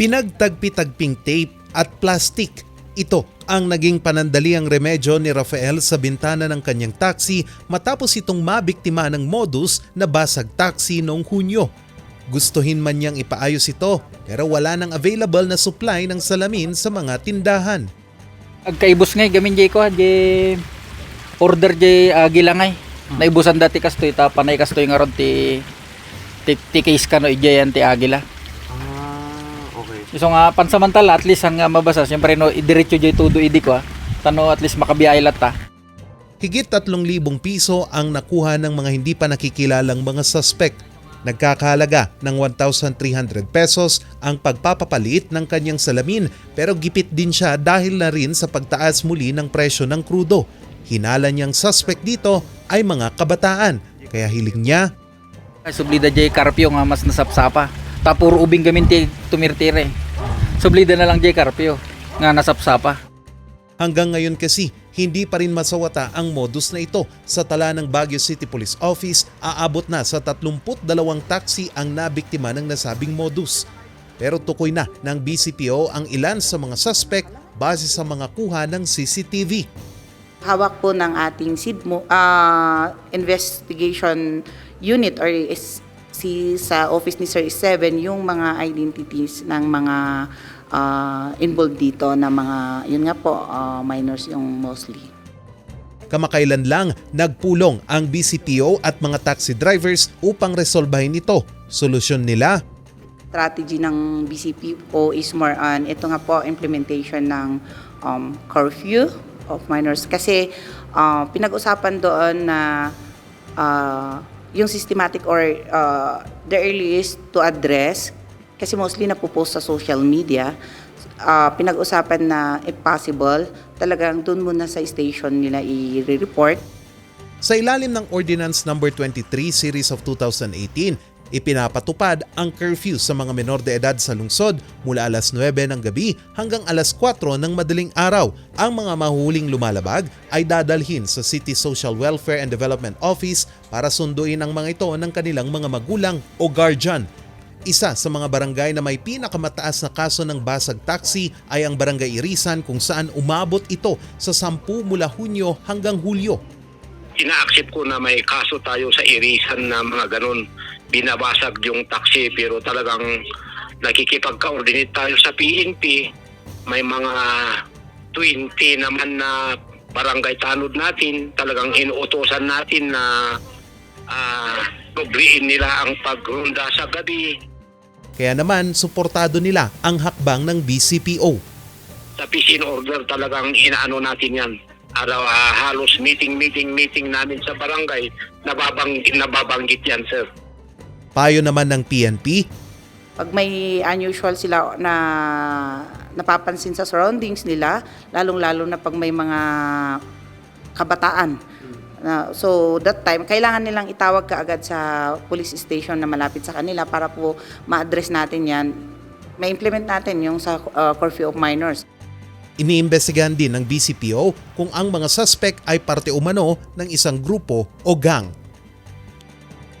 Pinagtagpi-tagping tape at plastic. Ito ang naging panandaliang remedyo ni Rafael sa bintana ng kanyang taxi matapos itong mabiktima ng modus na basag taxi noong Hunyo. Gustuhin man niyang ipaayos ito pero wala nang available na supply ng salamin sa mga tindahan. Agkaibos ngay gamin jay ko jay order jay agila ngay. Naibusan dati kastoy ta panay kastoy nga ron ti ti, ti case kano ijay yan ti agila. Ah, okay. So nga pansamantala at least ang nga mabasa siyempre no idiretso jay tudo idi ko ah. Tano at least makabiyay lat ta. Higit 3,000 piso ang nakuha ng mga hindi pa nakikilalang mga suspect. Nagkakahalaga ng 1,300 pesos ang pagpapapalit ng kanyang salamin pero gipit din siya dahil na rin sa pagtaas muli ng presyo ng krudo. Hinala niyang suspect dito ay mga kabataan kaya hiling niya Sublida jay karpyo nga mas nasapsapa. Ta puro ubing gamin ti tumirtire. Sublida na lang jay karpyo nga nasapsapa. Hanggang ngayon kasi, hindi pa rin masawata ang modus na ito. Sa tala ng Baguio City Police Office, aabot na sa 32 taxi ang nabiktima ng nasabing modus. Pero tukoy na ng BCPO ang ilan sa mga suspect base sa mga kuha ng CCTV. hawak po ng ating SIDMO ah, investigation unit or is, si sa office ni Sir 7 yung mga identities ng mga ah, involved dito na mga yun nga po ah, minors yung mostly. Kamakailan lang nagpulong ang BCPO at mga taxi drivers upang resolbahin ito. Solusyon nila, Strategy ng BCPO is more on ito nga po implementation ng um, curfew of minors kasi ah, pinag-usapan doon na ah, yung systematic or ah, the earliest to address kasi mostly napopost sa social media ah, pinag-usapan na if possible talagang doon muna sa station nila i-report Sa ilalim ng Ordinance No. 23 Series of 2018, ipinapatupad ang curfew sa mga menor de edad sa lungsod mula alas 9 ng gabi hanggang alas 4 ng madaling araw. Ang mga mahuhuling lumalabag ay dadalhin sa City Social Welfare and Development Office para sunduin ang mga ito ng kanilang mga magulang o guardian. Isa sa mga barangay na may pinakamataas na kaso ng basag taxi ay ang Barangay Irisan kung saan umabot ito sa 10 mula Hunyo hanggang Hulyo ina-accept ko na may kaso tayo sa irisan na mga ganun. Binabasag yung taxi pero talagang nakikipag-coordinate tayo sa PNP. May mga 20 naman na barangay tanod natin. Talagang inuutosan natin na uh, nila ang pagronda sa gabi. Kaya naman, suportado nila ang hakbang ng BCPO. Sa peace in order talagang inaano natin yan. Araw, ah, halos meeting, meeting, meeting namin sa barangay, nababanggit, nababanggit yan, sir. Payo naman ng PNP, pag may unusual sila na napapansin sa surroundings nila, lalong-lalo na pag may mga kabataan. So that time, kailangan nilang itawag kaagad sa police station na malapit sa kanila para po ma-address natin yan. Ma-implement natin yung sa uh, curfew of minors. iniimbestigahan din ng BCPO kung ang mga suspect ay parte umano ng isang grupo o gang.